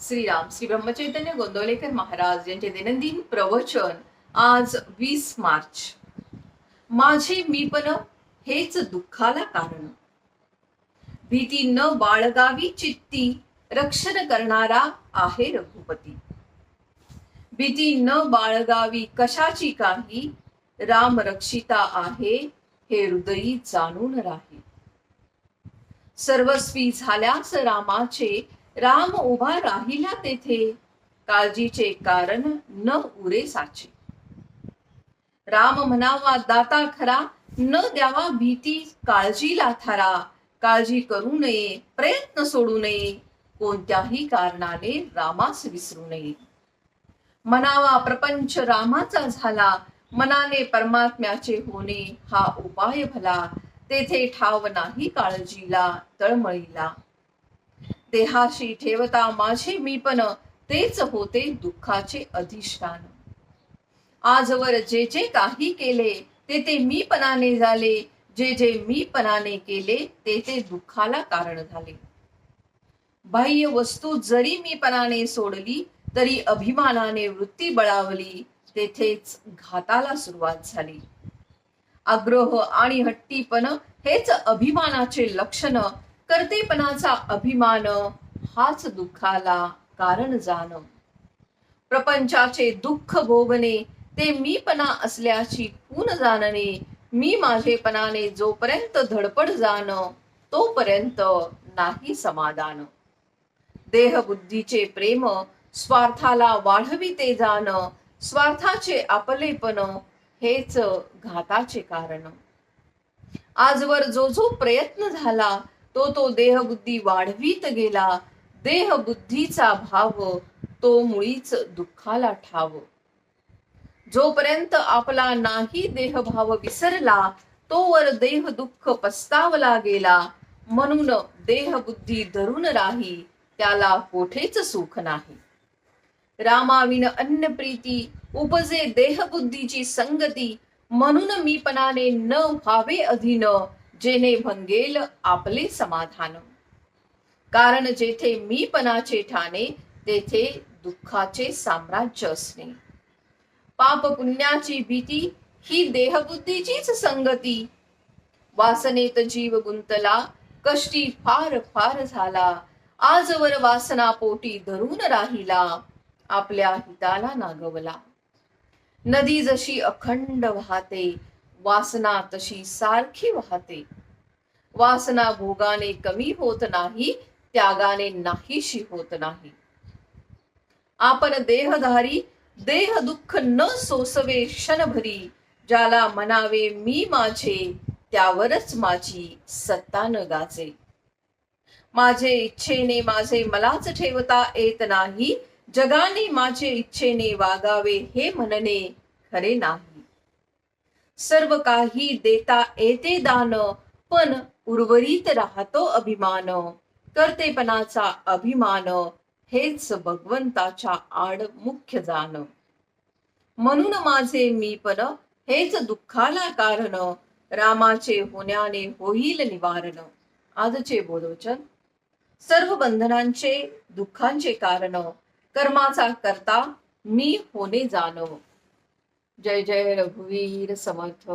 श्रीराम श्री ब्रह्मचैतन्य गोंदवलेकर महाराज यांचे दैनंदिन प्रवचन आज वीस मार्च. माझे मीपण हेच दुःखाला कारण. भीती न बाळगावी चित्ती रक्षण करणारा आहे रघुपती. भीती न बाळगावी कशाची काही? राम रक्षिता आहे हे हृदयी जाणून राही सर्वस्वी झाल्यास रामाचे राम उभा राहिला तेथे. काळजीचे कारण न उरे साचे. राम म्हणावा दाता खरा न द्यावा भीती काळजीला थारा काळजी करू नये प्रयत्न सोडू नये. कोणत्याही कारणाने रामास विसरू नये. म्हणावा प्रपंच रामाचा झाला. मनाने परमात्म्याचे होणे हा उपाय भला. तेथे ठाव नाही काळजीला तळमळीला. देहाशी ठेवता माझे मीपण तेच होते दुःखाचे अधिष्ठान. आजवर जे जे काही केले ते ते मीपणाने झाले. जे जे मीपणाने केले ते ते दुःखाला कारण झाले. बाह्य वस्तू जरी मीपणाने सोडली तरी अभिमानाने वृत्ती बळावली तेथेच घाताला सुरुवात झाली. आग्रह आणि हट्टीपण हेच अभिमानाचे लक्षण कर्तेपणाचा अभिमान हाच दुःखाला कारण जाण. प्रपंचाचे दुःख भोगणे ते मीपणा असल्याची खून जाणणे मी माझेपणाने जोपर्यंत धडपड जाण तोपर्यंत नाही समाधान. देहबुद्धीचे प्रेम स्वार्थाला वाढविते जाण स्वार्थाचे आपलेपण हेच घाताचे कारण. आजवर जो जो प्रयत्न झाला तो तो देहबुद्धी वाढवीत गेला. देहबुद्धीचा भाव तो मुळीच दुःखाला ठाव. जोपर्यंत आपला नाही देहभाव विसरला तोवर देह दुःख पस्तावला गेला. म्हणून देहबुद्धी धरून राही त्याला कोठेच सुख नाही. रामाविन अन्य प्रीती उपजे देहबुद्धीची संगती. म्हणून मीपणाने न व्हावे अधीन जेने भंगेल आपले समाधान। कारण जेथे मीपणाचे ठाणे तेथे दुःखाचे साम्राज्य असणे। पाप पुण्याची भीती ही देहबुद्धीचीच संगती। वासनेत जीव गुंतला कष्टी फार फार झाला। आजवर वासना पोटी धरून राहिला आपल्या हिताला नागवला। नदी जशी अखंड वाहते वासना तशी सारखी वाहते. वासना भोगाने कमी होत नाही त्यागाने नाहीशी होत नाही. आपण देहधारी देह दुःख न सोसवे क्षणभरी ज्याला म्हणावे मी माझे त्यावरच माझी सत्ता न गाजे. माझे इच्छेने माझे मलाच ठेवता येत नाही जगाने माझे इच्छेने वागावे हे म्हणणे खरे नाही. सर्व काही देता येते दान पण उर्वरित राहतो अभिमान. कर्तेपणाचा अभिमान हेच भगवंताच्या आड मुख्य जाण. म्हणून माझे मी पण हेच दुःखाला कारण रामाचे होण्याने होईल निवारण. आजचे बोलोचन सर्व बंधनांचे दुःखांचे कारण कर्माचा करता मी होणे जाणव जय जय रघुवीर समर्थ.